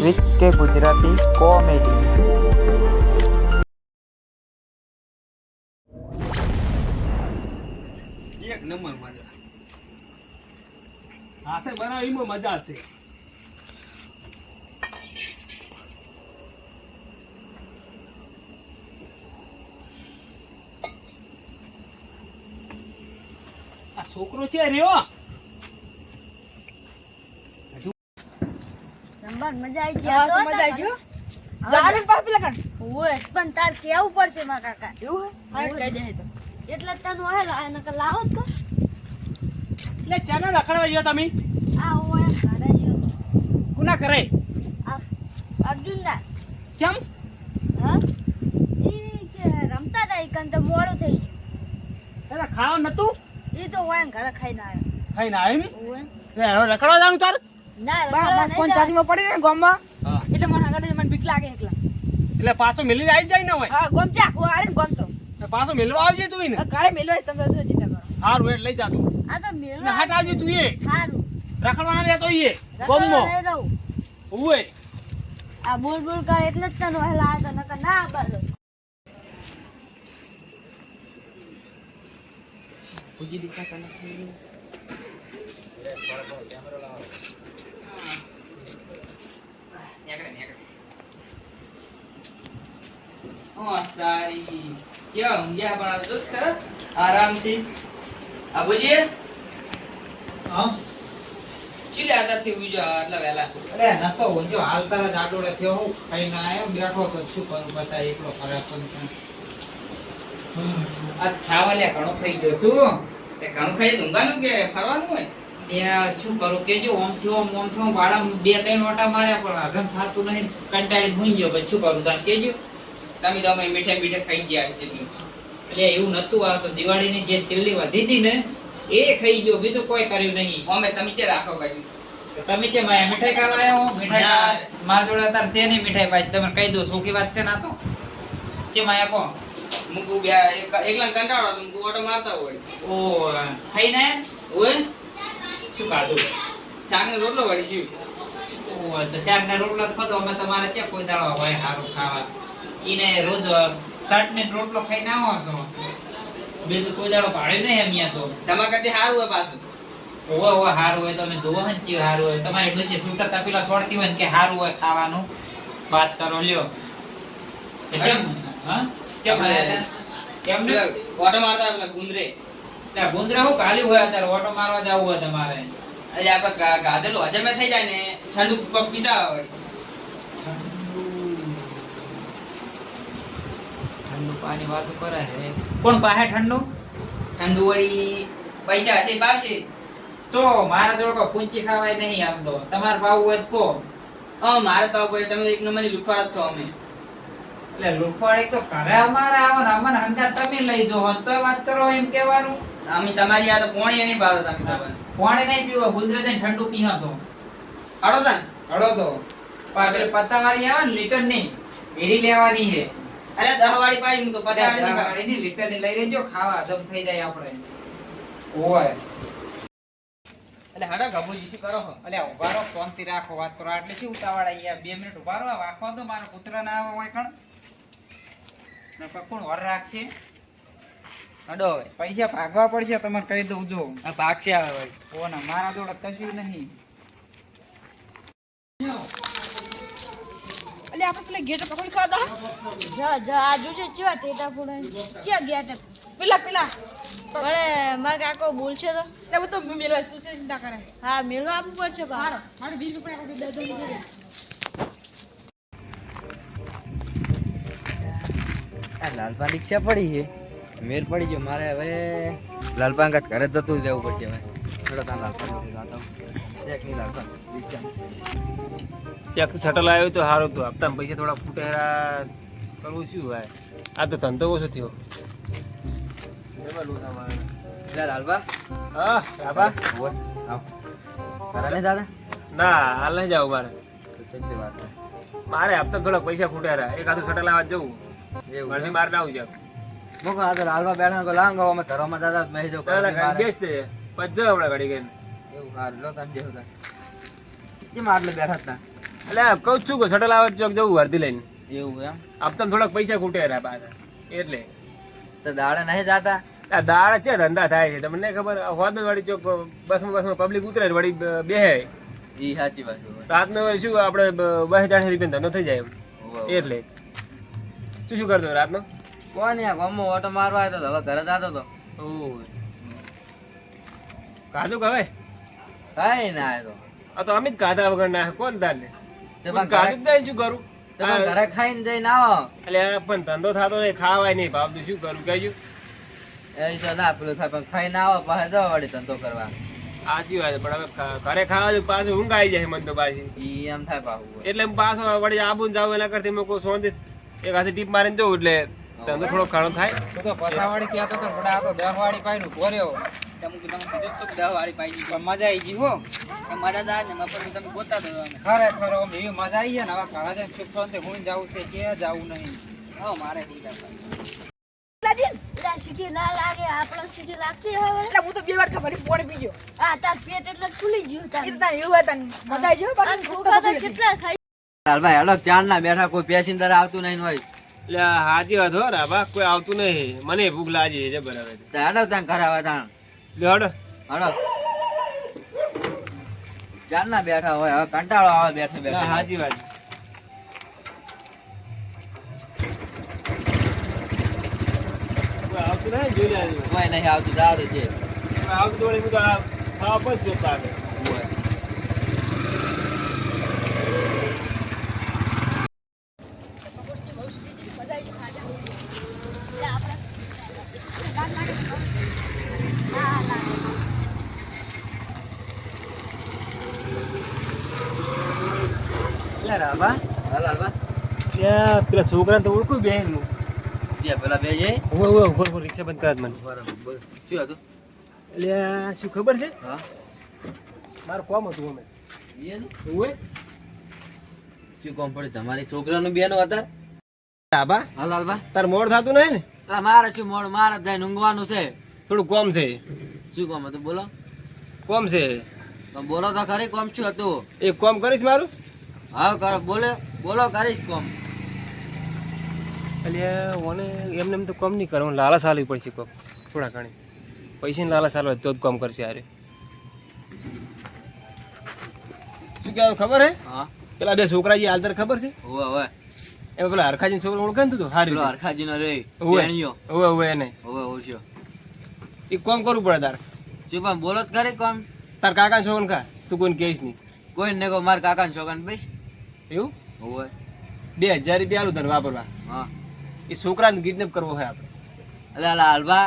With કે Gujarati comedy. એક number મજા. હાથે બનાવીમાં મજા છે. છોકરો છે રહ્યો? રમવા મજા આવી હા, તો તો મજા આવી ગયો. હવે ગાર્ડન પેલા કાઢ. ઓય, પણ તાર કેવું પડશે મારા કાકા? એવું હા, કહી દે તો. એટલે તને ઓય નકર લાવો જ એટલે ચાના રખડવા ગયો તમે. આ ઓય ઘરે ગયો તો. કરે આ અર્જુનના. કેમ? હા? ઈ કે રમતા હતા ઈ તો મોડું થઈ ગયું. ખાવા નતું? ઈ તો ઓય ઘરે ખાઈને આવ્યો. ખાઈને આવ્યું. ને રખડવા જવાનું તાર? ફોન ચાર્જિંગમાં પડી ને ગામમાં. એટલે મને આગળ મને બીક લાગે એકલા. એટલે પાછો મિલી આવી જાય ને હોય હા, ગામ ચા, તો. પાછો મિલવા આવજે તું ને મેલવાય તમે કરો. હારું એટલે લઈ જા તું. આ તો ને મેળવા હાટ આવજે તું એ. રખડવાના એ નહીં રહું. ઉવે. આ બોલ બોલ કરે એટલે જ તને નકર ના બાલો આરામથી આ બોલીએ ચીલે આદાથી ઉજો આટલા વહેલા અરે, નતો ઊંજો હાલ તારા જાડોડે થયો હું ખાઈને આવ્યો બેઠો તો શું કરું બતા એકલો ખરાબ પણ આ ખાવા લે ઘણો ખાઈ ગયો શું તે ઘણું ખાઈ ઊંઘવાનું કે ફરવાનું હોય? ત્યાં શું કરું? કેજો ઓમથી ઓમ ઓમ થયો વાળા બે ત્રણ ઓટા માર્યા પણ હજમ થતું નહીં કંટાળી ભૂઈ ગયો. પછી શું કરું? તાર કેજો તમે તો અમે મીઠા મીઠા ખાઈ ગયા એટલે એવું નતું આ તો દિવાળીની જે છેલ્લી વધી હતી ને એ ખાઈ ગયો. બીજું કોઈ કર્યું નહીં. અમે તમે ચે રાખો પછી તમે કેમ આયા મીઠાઈ ખાવા આવ્યો મીઠાઈ. મારા જોડે અત્યારે છે નહીં મીઠાઈ પાછી તમે કહી દો સોખી વાત છે ના તો. કે માયા કો મુકુ બે એકલા કંટાળો તો મુકુ ઓટો મારતા હોય. ઓ ખાઈને? ઓય? શું ખાધું શાકનો રોટલો વળી શું? તો શાકના રોટલો ખાધો અમે તમારે ક્યાં કોઈ દાડો હોય સારું ખાવા. એને રોજ શર્ટ ને રોટલો ખાઈને આવો છો. બીજું કોઈ દાડો ભાડ્યું નહીં અહીંયા તો. તમારા કરતી સારું હોય પાછું. ઓવા ઓવે સારું હોય તમે જોવો ને ચીવ સારું હોય. તમારે એટલું છે શું કરતા પેલા છોડતી હોય ને કે સારું હોય ખાવાનું? વાત કરો લ્યો. કેમ હા? કેમ ને ઓટો મારતા ગુંદરે. ત્યાં ગુંદરા હું કાલી હોય અત્યારે ઓટો મારવા જવું હોય તમારે. એટલે આપણે ગા- ગાધેલું હજમે થઈ જાય ને ઠંડુ પગ પીતા આવે ઠંડુ પાણી વાતો કરે છે કોણ પાસે ઠંડુ? ઠંડુ વળી પૈસા હશે પાવશે તો મારા જોડે કોઈ પૂંચી ખાવાય નહીં આમ તો. તમારે ભાવ હોય તો કહો. હા મારે તો તમે એક નંબરની લુખવાડ છો અમે. એટલે લુખવાડી તો ઘરે અમારે આવો ને અમને હંગા તમે લઈ જાઓ. તો વાત કરો એમ કહેવાનું. અમે તમારી આ તો પોણી નહીં પાડો તમે પાણી નહીં પીવો જઈને ઠંડુ પીવા તો અડો તા. અડો તો. પાટે પત્તાવાળી આવે ને લીટર નહીં એરી લેવાની છે. અરે દહ વાળી પાડી હું તો વાળી. પત્તાવાળી ની લીટરની લઈ લેજો ખાવા દમ થઈ જાય આપણે. ઓય. એટલે હાડા ગભુજી શું કરો છો? અલ્યા ઊભા રહો શાંતિ રાખો વાત કરો. આટલે શું ઉતાવળ અહીંયા? બે મિનિટ ઊભા રહો વાંખવા તો મારા પુત્ર ના આવે હોય કણ? કોણ વર રાખશે? અડો હવે પૈસા ભાગવા પડશે તમારે કહી દઉં જો. આ ભાગશે આવે મારા જોડે કશું નહીં. એટલે આપણે પેલા ગેટ પકડી ખાધા જા જા આ જોજે ચેવા ટેટા ફોડે. ચિયા ગયા પેલા પેલા. પણ મારા કાકો બોલશે તો. એટલે બધું તો તું છે ચિંતા કરે. હા મેળવા આપવું પડશે બા. મારે વીસ રૂપિયા આ લાલપા રિક્ષા પડી છે. મેર પડી ગયો. મારે હવે લાલપા કાંઈક ઘરે જતું જવું પડશે હવે. થોડો ત્યાં લાલપા લાતો એક નહીં લાલપા રિક્ષા ચેક સટલ આવ્યું તો સારું હતું. હપ્તા પૈસા થોડા ફૂટેરા કરવું શું ભાઈ આ તો ધંધો ઓછો થયો. લે લાલપા હા નહીં દાદા? ના હાલ નહીં જાવ મારે. વાત મારે હપ્તા થોડા પૈસા ખૂટ્યા એક હાથું સટલ આવવા જવું. ઘરથી બહાર ના આવું છે. મૂકો આ તો લાલપા બેઠા કો લાંગો અમે ઘરમાં દાદા મેં જો ગાડી બેસતે પછી જાવ હમણાં ગાડી ગઈ એવું હાર લો તમ બેહો તાર. જે આટલે બેઠા હતા એટલે કહું છું કે સટલ આવે ચોક જવું વર્ધી લઈને. એવું એમ? આપતા થોડાક પૈસા ખૂટે રહ્યા પાછા. એટલે. તો દાડે નહીં જાતા? આ છે ધંધા થાય છે. તમને ખબર હોદ વાળી ચોક બસમાં બસમાં પબ્લિક ઉતરે વળી બેહે. ઈ સાચી વાત સાત રાતનો વળી શું આપણે બે ચારસો રૂપિયા ધંધો થઈ જાય એટલે. શું શું કરતો રાતનો? કોણ યાર ગામમાં ઓટો મારવા આવ્યો તો હવે ઘરે જતો તો. ઓય. કાજુ કવે કઈ ના આવ્યો. આ તો અમિત કાધા વગર ના કોણ તારને? તે કાજુ જ શું કરું? તે પણ ઘરે ખાઈને જઈને આવો. એટલે પણ ધંધો થતો નહીં ખાવાય નહીં. ભાવતું શું કરું? કહેજો એ તો ના પેલું થાય પણ ખાઈને આવો પાસે જવા વળી ધંધો કરવા. સાચી વાત પણ હવે ઘરે ખાવા તો પાછું ઊંઘ આવી જાય મને તો પાછી. એમ થાય પાછું. એટલે પાછો વળી આબુ જાવ એના કરતી મેં કોઈ સોંધી એક હાથે ટીપ મારીને જવું એટલે તમને થોડો ઘણો થાય. તું તો પસાવાડી ક્યાં તો તો આ તો દહ વાળી પાયનું ભોર્યો તમે કીધું તમે કીધું તો દહ વાળી પાઈ પણ મજા આવી ગઈ હો. મારા દા ને મારા તમે ગોતા દો ખરેખર આમ એવી મજા આવી છે ને હવે ઘણા જણ સુખ શાંતિ હું જાવું છે કે જાવું નહીં. હા મારે સીટી ના લાગે આપણે સીટી લાગતી હવે. એટલે હું તો બે વાર ખબર પોણી પીજો આ તાર પેટ એટલે ખુલી ગયું તાર. તો એવું હતા મજા આવી અને ભૂખા કેટલા ખાઈ લાલભાઈ હેલો ચાર ના બેઠા કોઈ પેસેન્જર આવતું નહીં હોય. એટલે આ વાત હો ને કોઈ આવતું નહીં. મને ભૂખ લાગી છે બરાબર. હેલો ત્યાં ઘરે આવે ત્યાં લેવડો ચાર ના બેઠા હોય હવે કંટાળો આવે બેઠે બેઠે. હાજી વાત. આવતું નહીં જોઈ કોઈ નહીં આવતું જાવ તો છે આવતું હું તો આ ખાવા પર જ જોતા આવે હોય. લે રાબા હા લાલભા ત્યાં પેલા છોકરાને તો ઓળખું બે હું પેલા બે જઈ ઊભો ઊભો ઊભો ઊભો રિક્ષા બંધ કરાત મને. બરાબર શું હતું? એટલે શું ખબર છે? હા. મારું કોમ હતું અમે. શું કોમ પડે તમારી છોકરાનું બેનું હતા? રાબા હા લાલબા તાર મોડ થતું નહીં ને? મારે શું મોડ મારે જાય ઊંઘવાનું છે. થોડું કોમ છે. શું કોમ હતું? બોલો. કોમ છે. બોલો તો ખરી કોમ શું હતું? એક કોમ કરીશ મારું? હા કરો બોલે બોલો કરીશ કોમ. એટલે મને એમને એમ તો કામ નહીં કરવાનું. લાલચ હાલવી પડશે કોમ થોડા ઘણી. પૈસાની લાલચ હાલવા તો જ કામ કરશે યાર શું કહેવાય ખબર હે? હા. પેલા બે છોકરા જે હાલતર ખબર છે? હોવે હોવે. એમાં પેલા હરખાજી છોકરો ઓળખે ને તું હારી પેલો રીતે. હરખાજીનો રે હોવે. ઓવે એને. હોવે ઓળખ્યો એ કોમ કરવું પડે તાર. શું પણ બોલો જ કરી કોમ. તાર કાકા છોકરો ખા. તું કોઈને કહીશ નહીં. કોઈ ને કહો મારા કાકા છોકરા ને બેસ એવું? હોવે. બે હજાર રૂપિયા આલું તને વાપરવા. હા. એ છોકરાને કિડનેપ કરવો હોય આપણે. એટલે હાલવા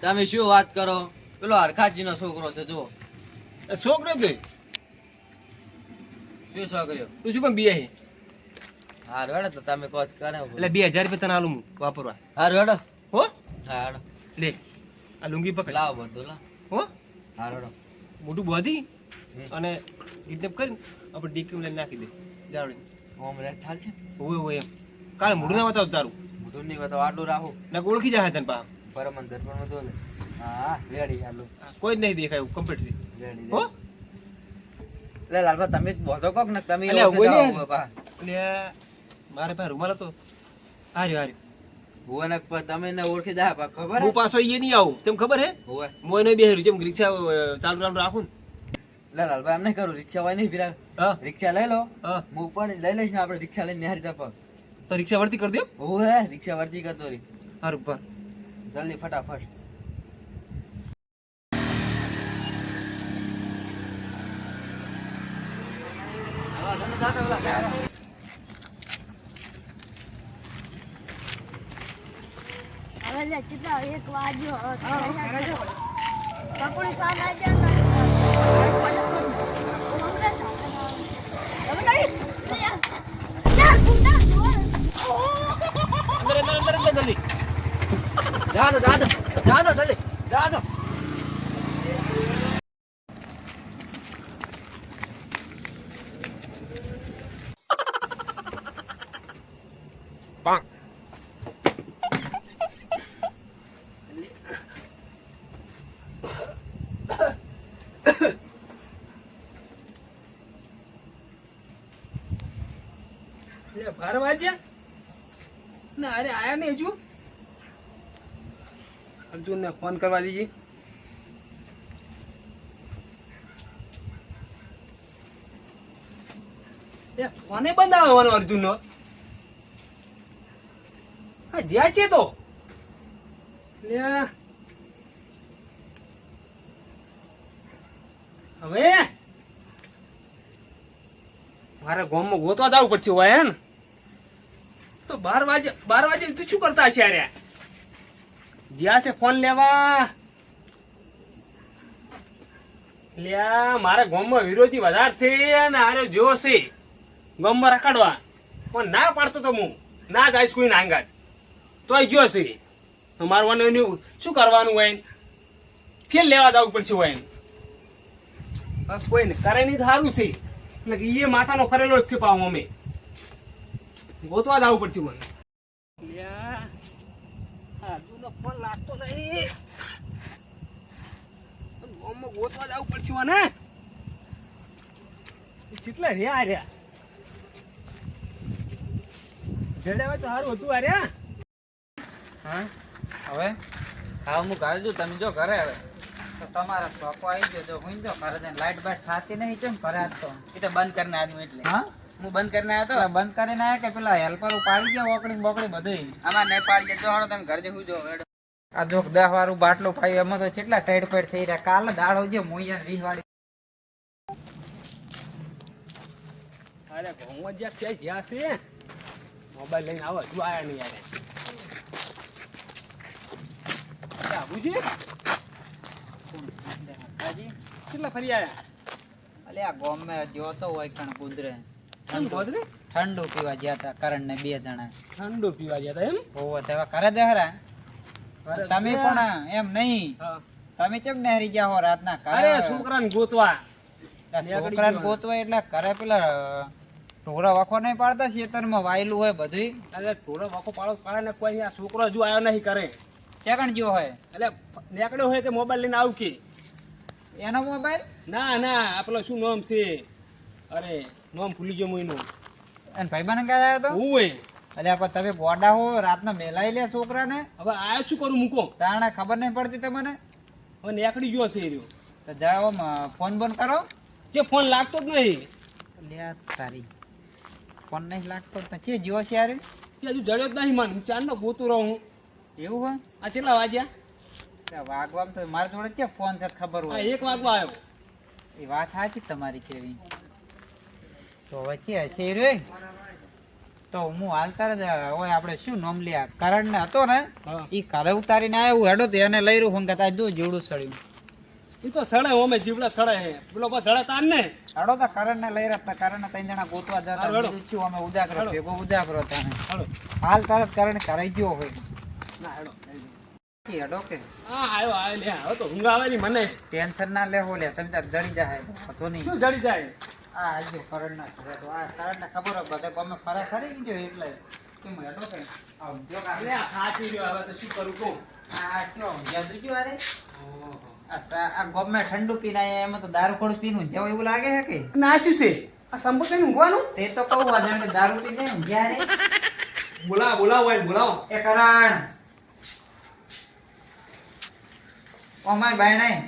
તમે શું વાત કરો? પેલો હરખાજીનો છોકરો છે જો એ છોકરો કઈ શું છોકરીઓ? તું શું કેમ બીએ હાર હા રેડો તો તમે કોચ કરે એટલે બે હજાર રૂપિયા તને આલું વાપરવા. હાર રેડો હો? હા લે આ લુંગી પકડ. લાવો બધું લા. હો? હાર રેડો મોટું બોધી અને કિડનેપ કરીને આપણે ડીકી લઈને નાખી દે. જાવડી ઓમ રે થાલ છે ઓય ઓય કાલે મોઢું ના બતાવ તારું. મોટું નહીં તો આટલું રાખું. ને ઓળખી જાય તને પા પરમન દર્પણ તો હા રેડી હાલો કોઈ જ નહીં દેખાય કમ્પ્લીટ છે. રેડી હો? એટલે લાલભા તમે બોધો કોક ને તમે. એટલે મારે પાસે રૂમાલ હતો. હાર્યો હાર્યો. હોવે ને પણ તમે ને ઓળખી જાય પા ખબર હું? પાછો એ નહીં આવું. તેમ ખબર હે? હોય મોય નહીં બેહેરું જેમ રિક્ષા ચાલુ ચાલુ રાખું ને. લાલભાઈ એમ નહીં કરું રિક્ષા હોય નહીં હા. રિક્ષા લઈ લો. હું. પણ લઈ લઈશ ને આપણે રિક્ષા લઈને નિહારી પગ તો રિક્ષા વર્તી કરી દો ઓહે રિક્ષા વર્તી કરતો રહી. સારું પર જલ્દી ફટાફટ? હવે કેટલા એક વાગ્યો જલ્દી જા દો જા દો જા દો જલ્દી જા દો ના, અરે આયા નહીં હજુ. અર્જુનને ફોન કરવા એ ફોને બંધ આવવાનો અર્જુનનો. હા જ્યાં છે તો? હવે? મારે ગામમાં ગોતવા જવું પડશે, હોય ને તો બાર વાગે બાર વાગે તું શું કરતા છે અરે જ્યાં છે, ફોન લેવા. લ્યા, મારા ગામમાં વિરોધી વધારે છે અને આરે જો છે. રખડવા. પણ ના પાડતો તો હું. ના જાય કોઈ નાંગાજ તોય જો છે. તો મારવાનું એનું શું કરવાનું હોય? ફેર લેવા જવું પડશે હોય? બસ કોઈ ને કરે નહીં સારું છે. એટલે એ માથાનો કરેલો જ છે પાવ અમે. ગોતવા આવવું પડશે મને. લ્યા આ જૂનો ફોન લાગતો નહીં. ગામમાં ગોતવા જવું પડશે મને. કેટલા રહ્યા રહ્યા. જડે હોય તો સારું હતું આ રહ્યા. હા હવે? હા હું ઘરે છું તમે જો ઘરે હવે. તો તમારા શોપો આવી ગયો જો હું જો ઘરે લાઈટ બાઈટ થાતી નહીં કેમ ઘરે આજ તો? એટલે બંધ કરીને આવ્યું એટલે. હા? હું બંધ કરીને આવ્યો પેલા બંધ કરીને આવ્યા કે પેલા હેલ્પર પાડી ગયા ઓકડી બોકડી બધું આમાં નહીં પાડી જતો હાડો તમે ઘર જવું જો આ જોક દસ વાળું બાટલું પાયું એમાં તો કેટલા ટાઈટ પેટ થઈ રહ્યા. કાલે દાડો જે મોઈયા વીસ વાળી. અરે ઘઉં જ્યાં છે જ્યાં છે? મોબાઈલ લઈને આવો હજુ આયા નહીં યાર. બાબુજી કેટલા ફરી આવ્યા અલે આ ગોમે જોતો હોય કણ કુદરે. ઠંડુ. પીવા ગયા હતા કરણ ને બે જણા. ઠંડુ પીવા ગયા હતા એમ? ઓવો તેવા કરે દે હરા? તમે પણ એમ નહીં. તમે કેમ નહેરી ગયા હો રાતના અરે છોકરાને ગોતવા. છોકરાને ગોતવાય એટલે કરે પેલા ઢોરા વખો નહીં પાડતા ખેતરમાં વાયેલું હોય બધું અરે થોડો વાખો પાડો પાડે ને કોઈ આ છોકરો હજુ આવ્યો નહીં કરે ચેકણ ગયો હોય? એટલે નીકળ્યો હોય કે મોબાઈલ લઈને આવું કે? એનો મોબાઈલ? ના ના આપણો શું નામ છે? અરે નામ ભૂલી ગયો મહિનો. અને ભાઈબંધ ક્યાં આવ્યો તો? હું અલ્યા પણ તમે ગોડા હો રાતના મેલાઈ લે છોકરાને. હવે આયો શું કરું મૂકો. તાણે ખબર નહીં પડતી તમને? હવે નેકડી ગયો છે રહ્યો. તો જાઓ ફોન બંધ કરો. કે ફોન લાગતો જ નહીં. લે તારી. ફોન નહીં લાગતો તો કે જો છે યાર? તે હજુ જડ્યો જ નહીં માન. હું ચાંદનો ગોતું રહું એવું હોય આ કેટલા વાગ્યા? વાગવા તો મારા જોડે કે ફોન છે ખબર હોય? એક વાગવા આવ્યો. એ વાત સાચી તમારી કેવી. તો વચ્ચે હશે રે. તો હું હાલતા જ હોય આપણે શું નોમ લ્યા કરણ ને હતો ને એ કરે ઉતારીને આવ્યો હેડો તો એને લઈ રહ્યું ફોન કરતા જો જીવડું સડ્યું એ તો સડે ઓમે જીવડા સડે હે. પેલો બસ સડે તાર ને. હેડો તો કરણ ને લઈ રહ્યા કરણ ને ત્રણ જણા ગોતવા જતા શું અમે હેડો. ભેગો ઉજાગરો તાને હાલ. તરત કરણ કરાઈ ગયો હોય ના હેડો હેડો કે. હા આવ્યો આવ્યો લે હવે તો ઊંઘ આવે મને. ટેન્શન ના લેવો લે તમે તાર જડી જાય નહીં. જડી જાય? આ આજે કરણ ના ઘરે તો આ કરણ ખબર હોય બધા ગમે ફરા ખરી ગયો એટલે કેમ હેડો કે આવ જો ખાચી રહ્યો હવે તો શું કરું કહું? આ કયો? યાદ જો અરે આ ગમે ઠંડુ પીનાય એમાં તો દારૂ ખોડું પીનું જેવું એવું લાગે છે કે? ના શું છે? આ સંપર્ક કરીને ઊંઘવાનું? તે તો કહું વાજણ કે દારૂ પી ઊંઘ્યા જ્યારે બોલાવો બોલાવો એને બોલાવો. એ કરણ. ઓમાય બાયણાય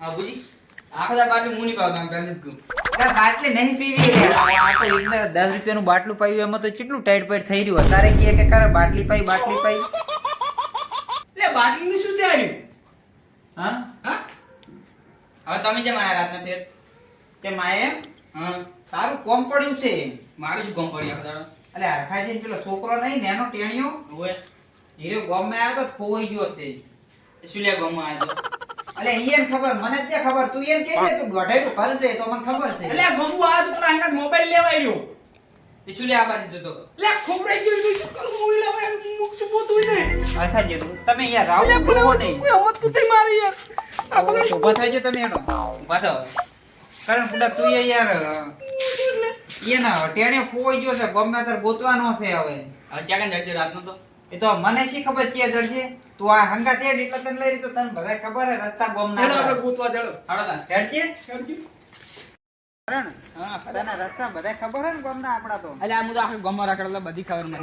હા બુજી આખો દા હું નહીં પાવતો આમ પહેલે જ બાટલી નહીં પીવી આ તો એકને દસ રૂપિયાનું બાટલું પાયું એમાં તો કેટલું ટાઈટ પાઈટ થઈ રહ્યું? તારે કહે કે કરે બાટલી પાઈ બાટલી પાઈ. લે બાટલીનું શું છે હા? હા? હવે તમે જેમ આયા રાતના ફેર તે માએ હા તારું કોમ પડ્યું છે. મારે શું ગમ પડી આખો એટલે હરખાજી પેલો છોકરો નહીં નેનો ટેણીયો? હોય હીરો ગોમે આવ્યો તો ખોવાઈ ગયો છે. શું લ્યા ગમમાં આવ્યો? એટલે ઈયન ખબર મને જ ખબર તું ઈયન કે તું ગઢેલું કરશે તો મને ખબર છે. અલે બબુ આ તો પેલા અંગાત મોબાઈલ લેવાઈ રહ્યો. એ શું લે આ બાજુ જતો લે ખોબરાઈ જો શું કરું? હું લેવાય મુક છું પોતું ને હરખાજી તમે યાર રાવ લે બોલો નહીં. કોઈ હમત તું થઈ મારી યાર. આ બધા શું ઊભા થઈ જો તમે એનો. થાવ કારણ પુડા તું એ યાર ઈયન ટેણે ફોઈ ગયો છે ગમે તાર ગોતવાનો છે હવે. હવે ક્યાં કાંઈ જડશે? રાતનો તો? એ તો મને શી ખબર છે જડશે તું આ હંગા તેડ એટલે તને લઈ રહી તો તને બધા ખબર હે રસ્તા ગોમ હેડો આપણે ના ગોતવા હાડો તા હેડજે? હેડજો. કરણ હા તને રસ્તા બધા ખબર હે ને ગામના આપડા તો. અલ્યા હું તો આખું ગમો એટલે બધી ખબર મને.